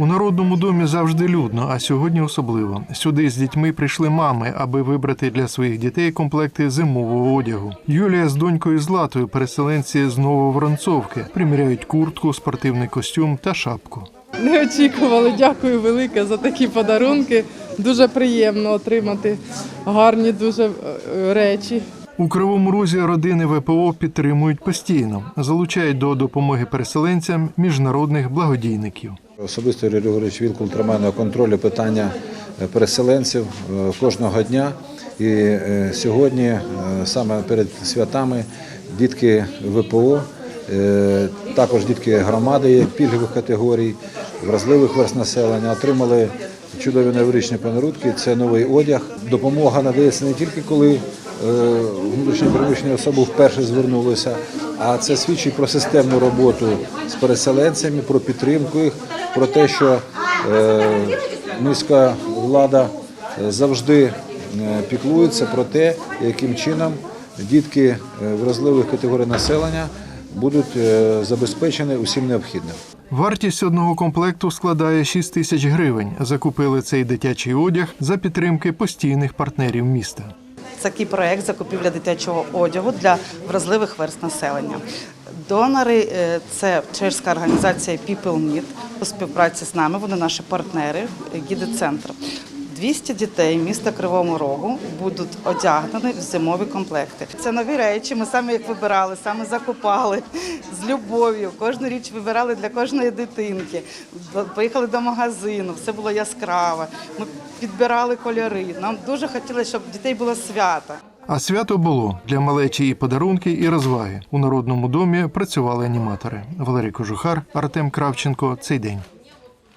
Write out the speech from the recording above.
У народному домі завжди людно, а сьогодні особливо. Сюди з дітьми прийшли мами, аби вибрати для своїх дітей комплекти зимового одягу. Юлія з донькою Златою, переселенці з Нововоронцовки, приміряють куртку, спортивний костюм та шапку. Не очікували. Дякую велике за такі подарунки. Дуже приємно отримати гарні дуже е, речі. У Кривому Розі родини ВПО підтримують постійно, залучають до допомоги переселенцям міжнародних благодійників. Особисто Юрій Григорович Вілкул тримає на контролі питання е, переселенців е, кожного дня. І е, сьогодні, саме перед святами, дітки ВПО, також дітки громади пільгових категорій, вразливих верст населення отримали чудові новорічні подарунки. Це новий одяг. Допомога надається не тільки коли внутрішньо переміщені особи вперше звернулися, а це свідчить про системну роботу з переселенцями, про підтримку їх, про те, що е, міська влада е, завжди е, піклується про те, яким чином дітки е, вразливих категорій населення будуть е, забезпечені усім необхідним. Вартість одного комплекту складає 6 тисяч гривень. Закупили цей дитячий одяг за підтримки постійних партнерів міста. Такий проект закупівля дитячого одягу для вразливих верст населення. Донори е, це чешська організація People Need у співпраці з нами. Вони наші партнери, гіди центр. 200 дітей міста Кривому Рогу будуть одягнені в зимові комплекти. Це нові речі. Ми самі їх вибирали, самі закупали з любов'ю. Кожну річ вибирали для кожної дитинки. Поїхали до магазину, все було яскраве. Ми підбирали кольори. Нам дуже хотілося, щоб дітей було свято. А свято було для малечі і подарунки, і розваги. У народному домі працювали аніматори. Валерій Кожухар, Артем Кравченко. Цей день.